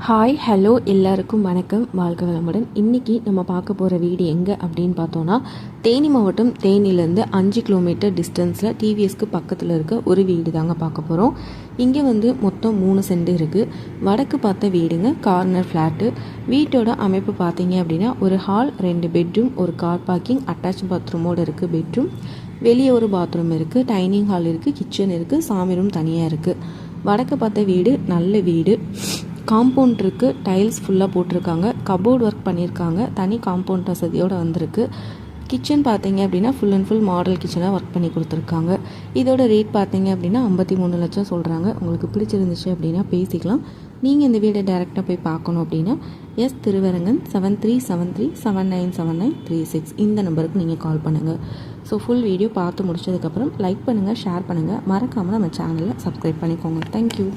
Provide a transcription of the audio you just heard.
Hi hello எல்லாருக்கும் வணக்கம். வாழ்க வளமுடன். இன்றைக்கி நம்ம பார்க்க போகிற வீடு எங்கே அப்படின்னு பார்த்தோன்னா தேனி மாவட்டம் தேனிலேருந்து அஞ்சு கிலோமீட்டர் டிஸ்டன்ஸில் டிவிஎஸ்க்கு பக்கத்தில் இருக்க ஒரு வீடு தாங்க பார்க்க போகிறோம் இங்கே வந்து மொத்தம் மூணு செண்டு இருக்குது வடக்கு பார்த்த வீடுங்க கார்னர் ஃப்ளாட்டு வீட்டோட அமைப்பு பார்த்தீங்க அப்படின்னா ஒரு ஹால் ரெண்டு பெட்ரூம் ஒரு கார் பார்க்கிங் அட்டாச் பாத்ரூமோடு இருக்குது பெட்ரூம் வெளியே ஒரு பாத்ரூம் இருக்குது டைனிங் ஹால் இருக்குது கிச்சன் இருக்குது சாமி ரூம் தனியாக இருக்குது வடக்கு பார்த்த வீடு நல்ல வீடு. காம்பவுண்ட் இருக்குது டைல்ஸ் ஃபுல்லாக போட்டிருக்காங்க. கபோர்ட் ஒர்க் பண்ணியிருக்காங்க தனி காம்பவுண்ட் வசதியோடு வந்திருக்கு. கிச்சன் பார்த்தீங்க அப்படின்னா ஃபுல் அண்ட் ஃபுல் மாடல் கிச்சனாக ஒர்க் பண்ணி கொடுத்துருக்காங்க. இதோட ரேட் பார்த்தீங்க அப்படின்னா ஐம்பத்தி மூணு லட்சம் சொல்கிறாங்க உங்களுக்கு பிடிச்சிருந்துச்சு அப்படின்னா பேசிக்கலாம். நீங்கள் இந்த வீடை டேரெக்டாக போய் பார்க்கணும் அப்படின்னா S Thiruvarangan seven three seven three seven nine seven nine three six இந்த நம்பருக்கு நீங்கள் கால் பண்ணுங்கள் ஸோ ஃபுல் வீடியோ பார்த்து முடிச்சதுக்கப்புறம் லைக் பண்ணுங்கள் ஷேர் பண்ணுங்கள் மறக்காமல் நம்ம சேனலை சப்ஸ்கிரைப் பண்ணிக்கோங்க. தேங்க்யூ